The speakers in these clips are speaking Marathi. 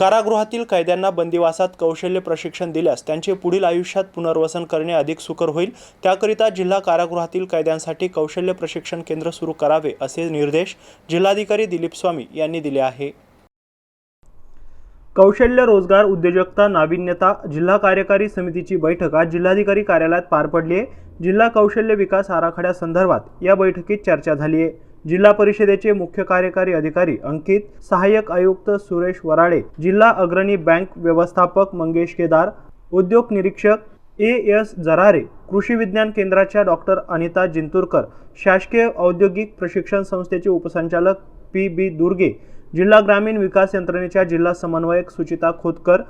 कारागृहातील कैद्यांना बंदिवासात कौशल्य प्रशिक्षण दिल्यास त्यांचे पुढील आयुष्यात पुनर्वसन करणे अधिक सुकर होईल. त्याकरिता जिल्हा कारागृहातील कैद्यांसाठी कौशल्य प्रशिक्षण केंद्र सुरू करावे असे निर्देश जिल्हाधिकारी दिलीप स्वामी यांनी दिले आहे. कौशल्य रोजगार उद्योजकता नाविन्यता जिल्हा कार्यकारी समितीची बैठक आज जिल्हाधिकारी कार्यालयात पार पडली आहे. जिल्हा कौशल्य विकास आराखड्यासंदर्भात या बैठकीत चर्चा झाली आहे. जिल्हा परिषदेचे मुख्य कार्यकारी अधिकारी अंकित सहाय्यक आयुक्त सुरेश वराडे जिल्हा अग्रणी बँक व्यवस्थापक मंगेश केदार उद्योग निरीक्षक ए एस जरारे कृषी विज्ञान केंद्राच्या डॉक्टर अनिता जिंतूरकर शासकीय औद्योगिक प्रशिक्षण संस्थेचे उपसंचालक पी बी दुर्गे जिल्हा ग्रामीण विकास यंत्रणेच्या जिल्हा समन्वयक सुचिता खोतकर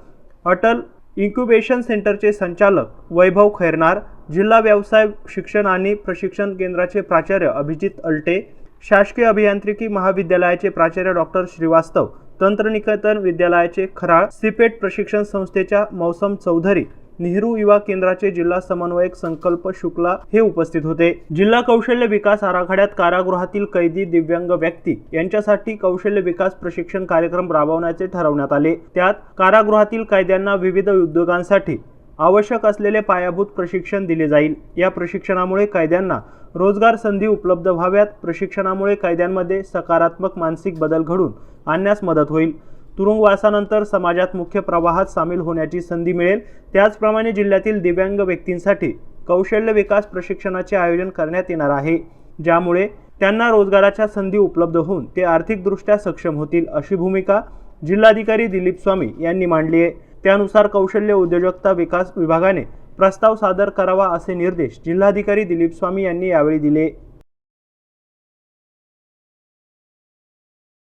अटल इन्क्युबेशन सेंटरचे संचालक वैभव खैरनार जिल्हा व्यवसाय शिक्षण आणि प्रशिक्षण केंद्राचे प्राचार्य अभिजित अल्टे शासकीय अभियांत्रिकी महाविद्यालयाचे प्राचार्य डॉक्टर श्रीवास्तव तंत्रनिकेतन विद्यालयाचे खराळ सिपेट प्रशिक्षण संस्थेच्या मौसम चौधरी नेहरू युवा केंद्राचे जिल्हा समन्वयक संकल्प शुक्ला हे उपस्थित होते. जिल्हा कौशल्य विकास आराखड्यात कारागृहातील कैदी दिव्यांग व्यक्ती यांच्यासाठी कौशल्य विकास प्रशिक्षण कार्यक्रम राबवण्याचे ठरवण्यात आले. त्यात कारागृहातील कैद्यांना विविध उद्योगांसाठी आवश्यक असलेले पायाभूत प्रशिक्षण दिले जाईल. या प्रशिक्षणामुळे कैद्यांना रोजगार संधी उपलब्ध व्हाव्यात. प्रशिक्षणामुळे कैद्यांमध्ये सकारात्मक मानसिक बदल घडून आणण्यास मदत होईल. तुरुंगवासानंतर समाजात मुख्य प्रवाहात सामील होण्याची संधी मिळेल. त्याचप्रमाणे जिल्ह्यातील दिव्यांग व्यक्तींसाठी कौशल्य विकास प्रशिक्षणाचे आयोजन करण्यात येणार आहे. ज्यामुळे त्यांना रोजगाराच्या संधी उपलब्ध होऊन ते आर्थिकदृष्ट्या सक्षम होतील अशी भूमिका जिल्हाधिकारी दिलीप स्वामी यांनी मांडली आहे. त्यानुसार कौशल्य उद्योजकता विकास विभागाने प्रस्ताव सादर करावा असे निर्देश जिल्हाधिकारी दिलीप स्वामी यांनी यावेळी दिले.